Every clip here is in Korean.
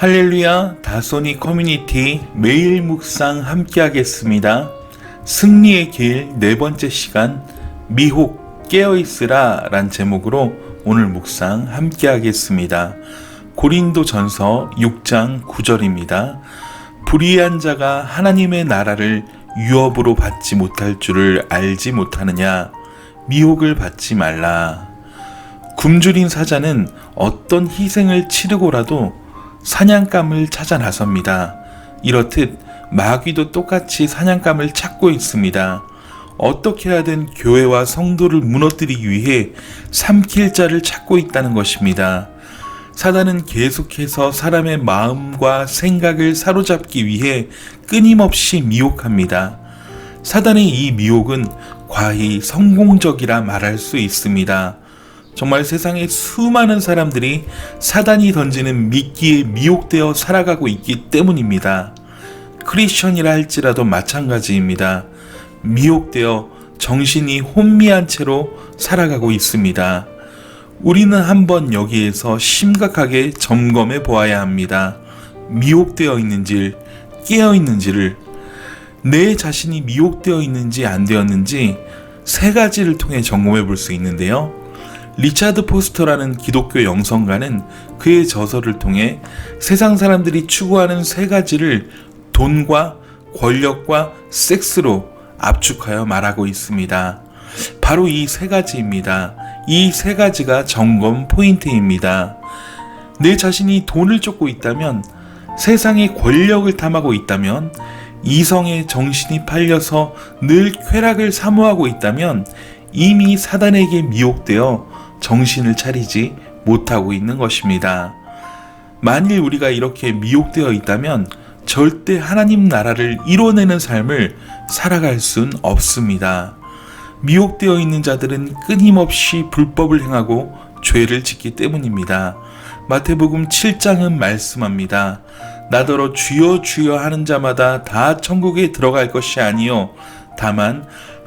할렐루야 다소니 커뮤니티 매일 묵상 함께 하겠습니다. 승리의 길 네 번째 시간 미혹 깨어있으라 란 제목으로 오늘 묵상 함께 하겠습니다. 고린도 전서 6장 9절입니다. 불의한 자가 하나님의 나라를 유업으로 받지 못할 줄을 알지 못하느냐 미혹을 받지 말라. 굶주린 사자는 어떤 희생을 치르고라도 사냥감을 찾아 나섭니다. 이렇듯 마귀도 똑같이 사냥감을 찾고 있습니다. 어떻게 하든 교회와 성도를 무너뜨리기 위해 삼킬 자를 찾고 있다는 것입니다. 사단은 계속해서 사람의 마음과 생각을 사로잡기 위해 끊임없이 미혹합니다. 사단의 이 미혹은 과히 성공적이라 말할 수 있습니다. 정말 세상에 수많은 사람들이 사단이 던지는 미끼에 미혹되어 살아가고 있기 때문입니다. 크리스천이라 할지라도 마찬가지입니다. 미혹되어 정신이 혼미한 채로 살아가고 있습니다. 우리는 한번 여기에서 심각하게 점검해 보아야 합니다. 미혹되어 있는지, 깨어 있는지를, 내 자신이 미혹되어 있는지 안 되었는지 세 가지를 통해 점검해 볼 수 있는데요. 리차드 포스터라는 기독교 영성가는 그의 저서를 통해 세상 사람들이 추구하는 세 가지를 돈과 권력과 섹스로 압축하여 말하고 있습니다. 바로 이 세 가지입니다. 이 세 가지가 점검 포인트입니다. 내 자신이 돈을 쫓고 있다면, 세상의 권력을 탐하고 있다면, 이성의 정신이 팔려서 늘 쾌락을 사모하고 있다면, 이미 사단에게 미혹되어 정신을 차리지 못하고 있는 것입니다. 만일 우리가 이렇게 미혹되어 있다면 절대 하나님 나라를 이뤄내는 삶을 살아갈 순 없습니다. 미혹되어 있는 자들은 끊임없이 불법을 행하고 죄를 짓기 때문입니다. 마태복음 7장은 말씀합니다. 나더러 주여 주여 하는 자마다 다 천국에 들어갈 것이 아니요 다만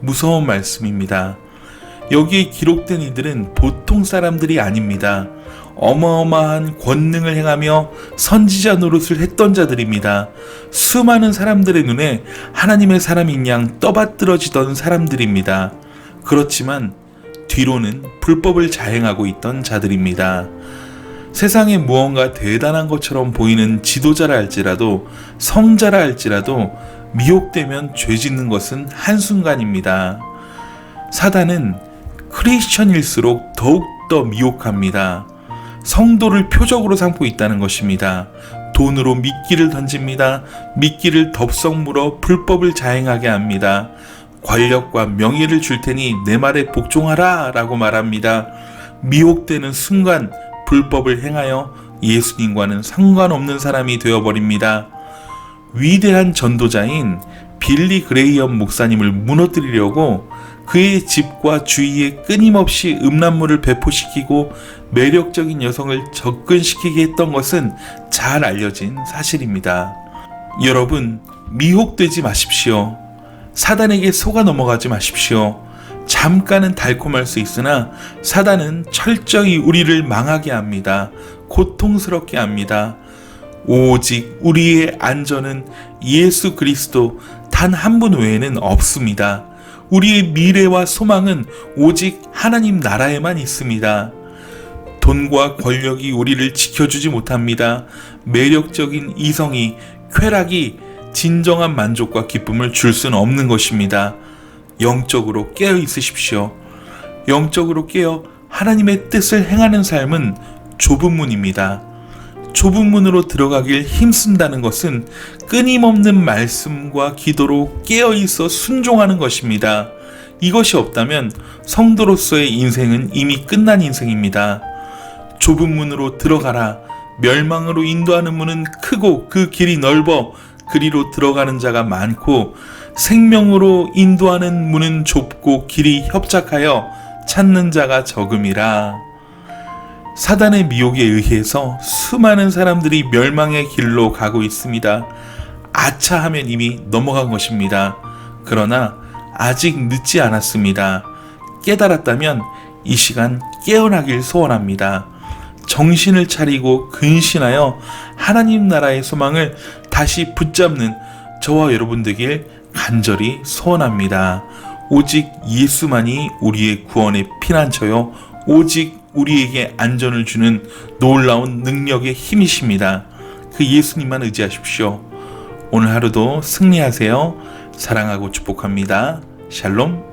무서운 말씀입니다. 여기에 기록된 이들은 보통 사람들이 아닙니다. 어마어마한 권능을 행하며 선지자 노릇을 했던 자들입니다. 수많은 사람들의 눈에 하나님의 사람인 양 떠받들어지던 사람들입니다. 그렇지만 뒤로는 불법을 자행하고 있던 자들입니다. 세상에 무언가 대단한 것처럼 보이는 지도자라 할지라도 성자라 할지라도 미혹되면 죄 짓는 것은 한순간입니다. 사단은 크리스천일수록 더욱더 미혹합니다. 성도를 표적으로 삼고 있다는 것입니다. 돈으로 미끼를 던집니다. 미끼를 덥석 물어 불법을 자행하게 합니다. 권력과 명예를 줄 테니 내 말에 복종하라 라고 말합니다. 미혹되는 순간 불법을 행하여 예수님과는 상관없는 사람이 되어버립니다. 위대한 전도자인 빌리 그레이엄 목사님을 무너뜨리려고 그의 집과 주위에 끊임없이 음란물을 배포시키고 매력적인 여성을 접근시키게 했던 것은 잘 알려진 사실입니다. 여러분, 미혹되지 마십시오. 사단에게 속아 넘어가지 마십시오. 잠깐은 달콤할 수 있으나 사단은 철저히 우리를 망하게 합니다. 고통스럽게 합니다. 오직 우리의 안전은 예수 그리스도 단 한 분 외에는 없습니다. 우리의 미래와 소망은 오직 하나님 나라에만 있습니다. 돈과 권력이 우리를 지켜주지 못합니다. 매력적인 이성이, 쾌락이 진정한 만족과 기쁨을 줄 수는 없는 것입니다. 영적으로 깨어 있으십시오. 영적으로 깨어 하나님의 뜻을 행하는 삶은 좁은 문입니다. 좁은 문으로 들어가길 힘쓴다는 것은 끊임없는 말씀과 기도로 깨어 있어 순종하는 것입니다. 이것이 없다면 성도로서의 인생은 이미 끝난 인생입니다. 좁은 문으로 들어가라. 멸망으로 인도하는 문은 크고 그 길이 넓어 그리로 들어가는 자가 많고 생명으로 인도하는 문은 좁고 길이 협착하여 찾는 자가 적음이라. 사단의 미혹에 의해서 수많은 사람들이 멸망의 길로 가고 있습니다. 아차 하면 이미 넘어간 것입니다. 그러나 아직 늦지 않았습니다. 깨달았다면 이 시간 깨어나길 소원합니다. 정신을 차리고 근신하여 하나님 나라의 소망을 다시 붙잡는 저와 여러분 되길 간절히 소원합니다. 오직 예수만이 우리의 구원의 피난처요. 오직 우리에게 안전을 주는 놀라운 능력의 힘이십니다. 그 예수님만 의지하십시오. 오늘 하루도 승리하세요. 사랑하고 축복합니다. 샬롬.